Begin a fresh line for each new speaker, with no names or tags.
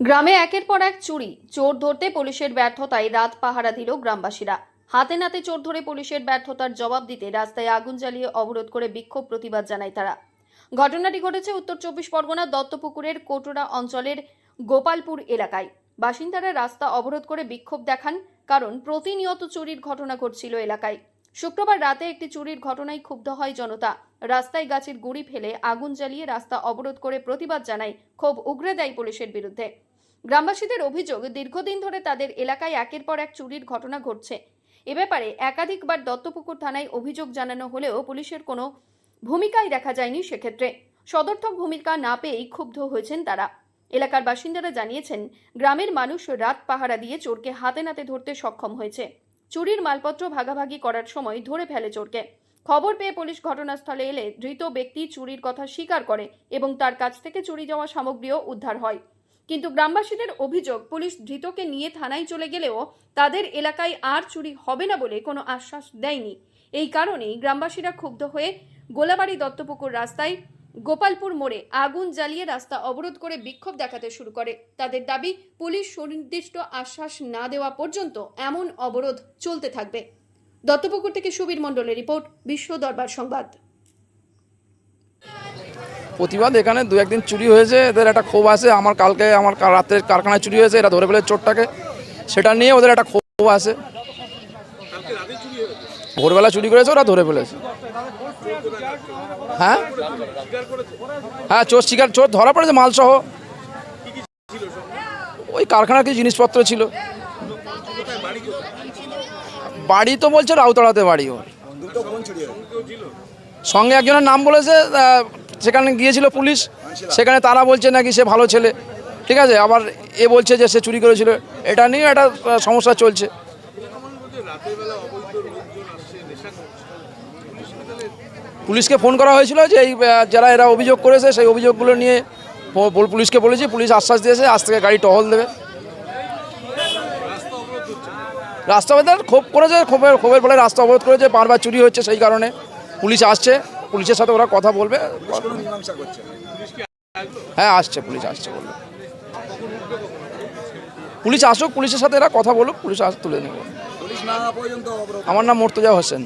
গ্রামে একের পর এক চুরি। চোর ধরতে পুলিশের ব্যর্থতায় রাত পাহারা দিল গ্রামবাসীরা। হাতে নাতে চোর ধরে পুলিশের ব্যর্থতার জবাব দিতে রাস্তায় আগুন জ্বালিয়ে অবরোধ করে বিক্ষোভ প্রতিবাদ জানায় তারা। ঘটনাটি ঘটেছে উত্তর চব্বিশ পরগনার দত্তপুকুরের কোটোরা অঞ্চলের গোপালপুর এলাকায়। বাসিন্দারা রাস্তা অবরোধ করে বিক্ষোভ দেখান, কারণ প্রতিনিয়ত চুরির ঘটনা ঘটছিল এলাকায়। শুক্রবার রাতে একটি চুরির ঘটনায় ক্ষুব্ধ হয় জনতা। রাস্তায় গাছের গুঁড়ি ফেলে আগুন জ্বালিয়ে রাস্তা অবরোধ করে প্রতিবাদ জানায়, ক্ষোভ উগরে দেয় পুলিশের বিরুদ্ধে। গ্রামবাসীদের অভিযোগ, দীর্ঘদিন ধরে তাদের এলাকায় একের পর এক চুরির ঘটনা ঘটছে। এ ব্যাপারে একাধিকবার দত্তপুকুর থানায় অভিযোগ জানানো হলেও পুলিশের কোনো ভূমিকাই দেখা যায়নি সেক্ষেত্রে। সদর্থক ভূমিকা না পেয়েই ক্ষুব্ধ হয়েছেন তারা। এলাকার বাসিন্দারা জানিয়েছেন, গ্রামের মানুষ রাত পাহারা দিয়ে চোরকে হাতে নাতে ধরতে সক্ষম হয়েছে। চুরির মালপত্র ভাগাভাগি করার সময় ধরে ফেলে চোরকে। খবর পেয়ে পুলিশ ঘটনাস্থলে এলে ধৃত ব্যক্তি চুরির কথা স্বীকার করে এবং তার কাছ থেকে চুরি যাওয়া সামগ্রীও উদ্ধার হয়। কিন্তু গ্রামবাসীদের অভিযোগ, পুলিশ ধৃতকে নিয়ে থানায় চলে গেলেও তাদের এলাকায় আর চুরি হবে না বলে কোনো আশ্বাস দেয়নি। এই কারণেই গ্রামবাসীরা ক্ষুব্ধ হয়ে গোলাবাড়ি দত্তপুকুর রাস্তায় গোপালপুর মোড়ে আগুন জ্বালিয়ে রাস্তা অবরোধ করে বিক্ষোভ দেখাতে শুরু করে। তাদের দাবি, পুলিশ সুনির্দিষ্ট আশ্বাস না দেওয়া পর্যন্ত এমন অবরোধ চলতে থাকবে। দত্তপুকুর থেকে সুবীর মণ্ডলের রিপোর্ট, বিশ্ব দরবার সংবাদ।
প্রতিবাদ, এখানে দু একদিন চুরি হয়েছে, এদের একটা ক্ষোভ আছে, আমার কালকে আমার কাল রাত্রে কারখানায় চুরি হয়েছে, এরা ধরে ফেলে চোরটাকে, সেটা নিয়ে ওদের একটা ক্ষোভ আছে। ভোরবেলা চুরি করেছে, ওরা ধরে ফেলেছে। হ্যাঁ? হ্যাঁ চোর শিকার, চোর ধরা পড়েছে, মালসহ। ওই কারখানার কিছু জিনিসপত্র ছিল। বাড়ি তো বলছে রাউতড়াতে বাড়ি ওর। সঙ্গে একজনের নাম বলেছে সেখানে গিয়েছিল পুলিশ সেখানে তারা বলছে নাকি সে ভালো ছেলে। ঠিক আছে আবার এ বলছে যে সে চুরি করেছিল। এটা নিয়ে একটা সমস্যা চলছে। পুলিশকে ফোন করা হয়েছিল যে এই যারা এরা অভিযোগ করেছে সেই অভিযোগগুলো নিয়ে পুলিশকে বলেছি পুলিশ আশ্বাস দিয়েছে আজ থেকে গাড়ি টহল দেবে। রাস্তা অবরোধ ক্ষোভ করেছে ক্ষোভের ক্ষোভের ফলে রাস্তা অবরোধ করেছে বারবার চুরি হচ্ছে সেই কারণে। পুলিশ আসছে পুলিশের সাথে ওরা কথা বলবে। হ্যাঁ আসছে পুলিশ আসছে বলবে। পুলিশ আসুক পুলিশের সাথে এরা কথা বলুক পুলিশ আস তুলে নেব। আমার নাম মর্তুজা হোসেন.